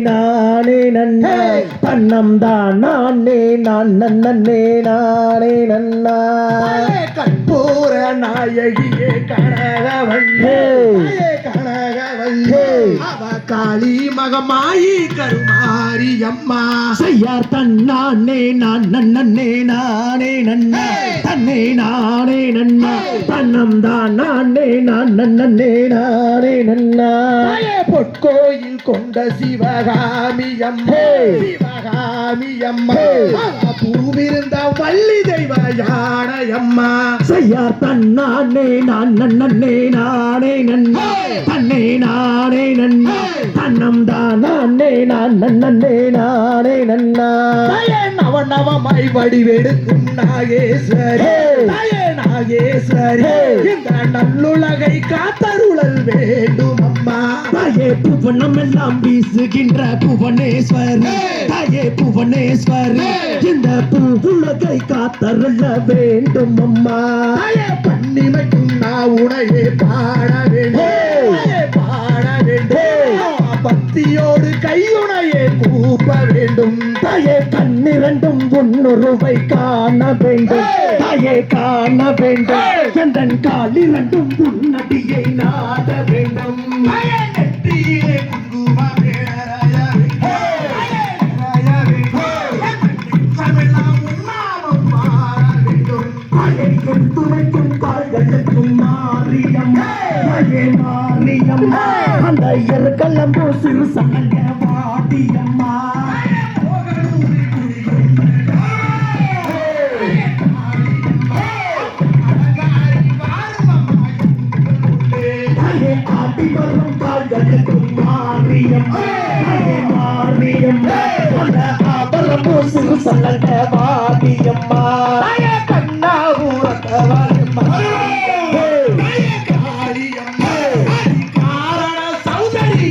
நானே நன்னா. தன்னம் தான் நானே. நான் நன்னே நானே நன்னா. கற்பூர நாயகியே கனகவல்லே கனகவல்லே அவ காளி மகமாயி கருமாரி அம்மா. செய்யார் தன்னானே நான் நன்னே நானே நன்னா. தன்னை நானே நன்னா. தன்னம் தான் நானே நான் நன்னே நானே நன்னா. பொற்கோயில் கொண்ட சிவகாமி அம்மா. சிவகாமி அம்மா. பூவிருந்த வள்ளி தெய்வ யானை அம்மா செய்யார் தன்னானே நான் நன்னே நானே நன்னா. தன்னை நானே நன்னா. தன்னம் தான் நானே நான் நன்னே நானே நன்னா. நவ நவமாய் வடிவெடுக்கும் நாகேஸ்வரி. நாகேஸ்வரி. இந்த நல்லுலகை காத்தருளல் வேண்டும் அம்மா தாயே புவனம் எல்லாம் வீசுகின்ற புவனேஸ்வரி. தாயே புவனேஸ்வரி. இந்த பூவுலகை காத்தருள வேண்டும் அம்மா தாயே பண்ணிமைக்கும் நான் உனையே பாட பக்தியோடு கையுனையே கூப்ப வேண்டும். தாயே கண்ணிரண்டும் உன்னுருவை காண வேண்டும். தாயே காண வேண்டும். எந்தன் காலிரண்டும் உன்னடியை நாட வேண்டும். தாயே நெற்றியிலே குங்குமம் ஏறைய வேண்டும். ஏறைய வேண்டும். தமிழெல்லாம் உன்னாமம் மாற அந்த சிறு சங்க வாடியம்மா மாரியம்மா மாரியம்மா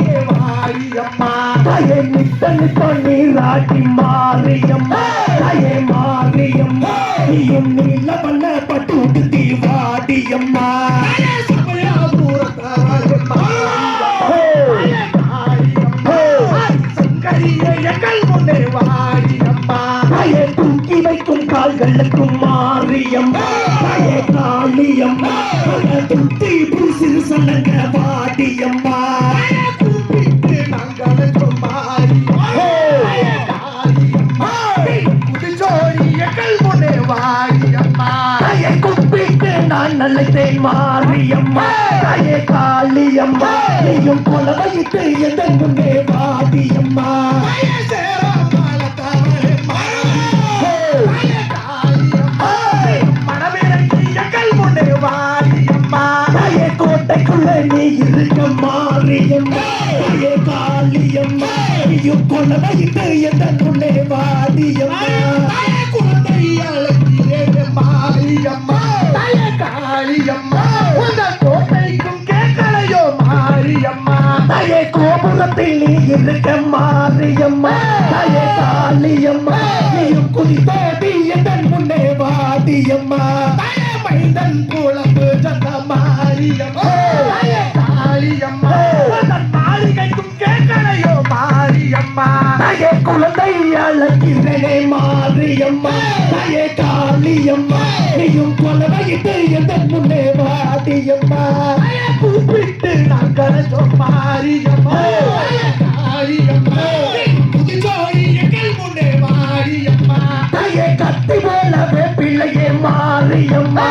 வாரியம்மா. தாயே நித்த நித்த நீராட்டி மாரியம்மா. தாயே மாரியம்மா. நீயும் நீல பண்ண பட்டு உடுத்தி வாடியம்மா கால்களுக்கும் மாரியம்மா. காளியம்மா. துத்தி பூசிறு சனங்க வாடியம்மா. நான் நல்லத்தேன் மாரியம்மா தாயே காளியம்மா. நீயும் போல வைத்து எதன் முன்னே வாடியம்மா கோட்டைக்குள்ள நீ இருக்க மாரியம்மா காளியம்மா. நீயும் கொல வைத்து முன்னே குழந்தை மாரியம்மா. காளியம்மா. உங்கள் கோட்டைக்கும் கேட்கலையோ மாரியம்மா. தாயே கோபுரத்தில் நீ இருக்க மாரியம்மா தாயே காளியம்மா நீயும் குதித்தோடி எதன் முன்னே மைந்தன் குழம்பு சந்த மாரியம்மா. தாயே குழந்தை அழகிறனே மாரியம்மா தாயே காளியம்மா நீயும் கொலை வைத்து எதன் முன்னே வாடியம்மா தாயே கூப்பிட்டு நாங்கள் மாரியம்மா. காளியம்மா. முன்னே மாரியம்மா. தாயே கத்தி மேலவே பிள்ளையே மாரியம்மா